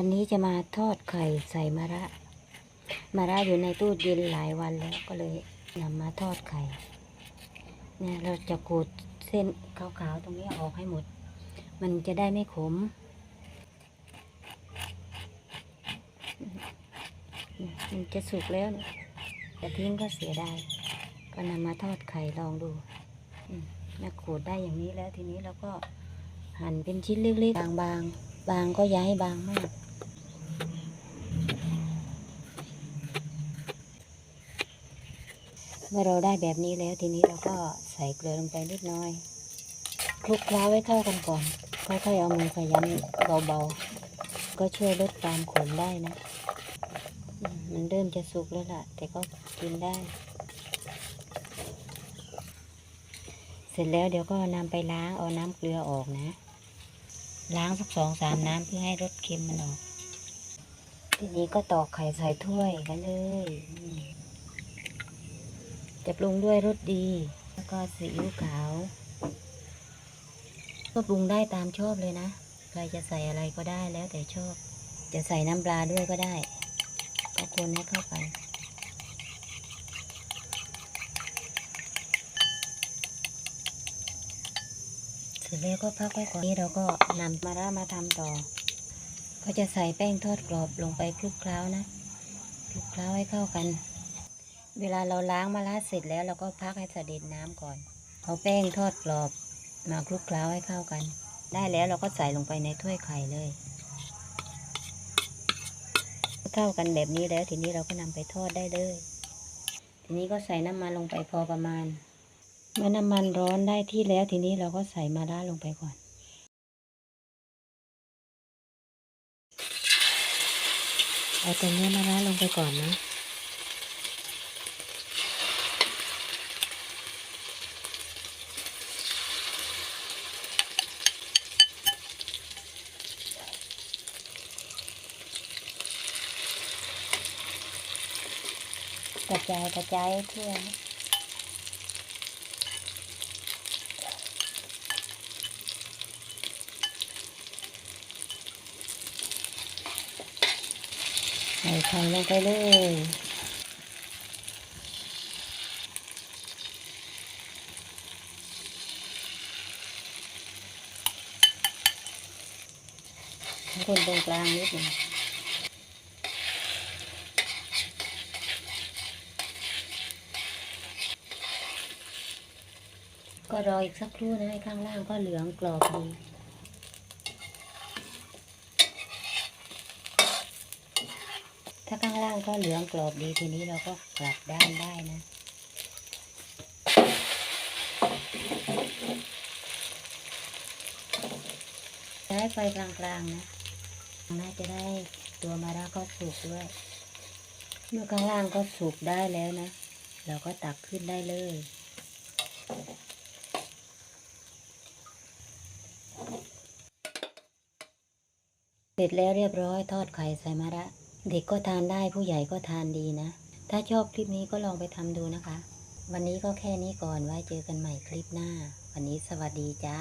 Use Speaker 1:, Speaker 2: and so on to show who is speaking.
Speaker 1: วันนี้จะมาทอดไข่ใส่มะระ มะระอยู่ในตู้เย็นหลายวันแล้วก็เลยนำมาทอดไข่ เนี่ยเราจะขูดเส้นขาวๆตรงนี้ออกให้หมด มันจะได้ไม่ขม มันจะสุกแล้วจะทิ้งก็เสียดายก็นำมาทอดไข่ลองดูมนะขูดได้อย่างนี้แล้วทีนี้เราก็หั่นเป็นชิ้นเล็กๆบางๆบางก็อย่าให้บางมาก เมื่อเราได้แบบนี้แล้วทีนี้เราก็ใส่เกลือลงไปนิดหน้อยคลุกเคล้าไว้เข้ากันก่อนค่อยๆเอามือขยำเบาๆก็ช่วยลดความขมได้นะ มันเริ่มจะสุกแล้วล่ะ แต่ก็กินได้ เสร็จแล้วเดี๋ยวก็นำไปล้างเอาน้ำเกลือออกนะ ล้างสักสองสามน้ำเพื่อให้รสเค็มมันออกทีนี้ก็ตอกไข่ใส่ถ้วยกันเลย จะปรุงด้วยรสดี แล้วก็ซีอิ๊วขาว ก็ปรุงได้ตามชอบเลยนะ ใครจะใส่อะไรก็ได้แล้วแต่ชอบ จะใส่น้ำปลาด้วยก็ได้ ก็คนให้เข้าไปเสร็จแล้วก็พักไว้ก่อนนี้เราก็นำมาร่ามาทำต่อ ก็จะใส่แป้งทอดกรอบลงไปคลุกเคล้านะ คลุกเคล้าให้เข้ากัน เวลาเราล้างมะระเสร็จแล้วเราก็พักให้สะเด็จน้ำก่อน เอาแป้งทอดกรอบมาคลุกเคล้าให้เข้ากัน ได้แล้วเราก็ใส่ลงไปในถ้วยไข่เลย เข้ากันแบบนี้แล้วทีนี้เราก็นำไปทอดได้เลย ทีนี้ก็ใส่น้ำมันลงไปพอประมาณ เมื่อน้ำมันร้อนได้ที่แล้วทีนี้เราก็ใส่มะระลงไปก่อนเอาแต่เนื้อมะระลงไปก่อนนะ กระจายกระจายให้ทั่วนใส่ไข่ลงไปเลยคนตรงกลางนิดหนึ่ง ก็รออีกสักครู่นะให้ข้างล่างก็เหลืองกรอบดีถ้าข้างล่างก็เหลืองกรอบดีทีนี้เราก็กลับด้านได้นะใช้ไฟกลางๆนะน่าจะได้ตัวมาระก็สุกด้วย เมื่อข้างล่างก็สุกได้แล้วนะ เราก็ตักขึ้นได้เลย เสร็จแล้วเรียบร้อยทอดไข่ใส่มะระ เด็กก็ทานได้ผู้ใหญ่ก็ทานดีนะ ถ้าชอบคลิปนี้ก็ลองไปทำดูนะคะ วันนี้ก็แค่นี้ก่อนไว้เจอกันใหม่คลิปหน้า วันนี้สวัสดีจ้า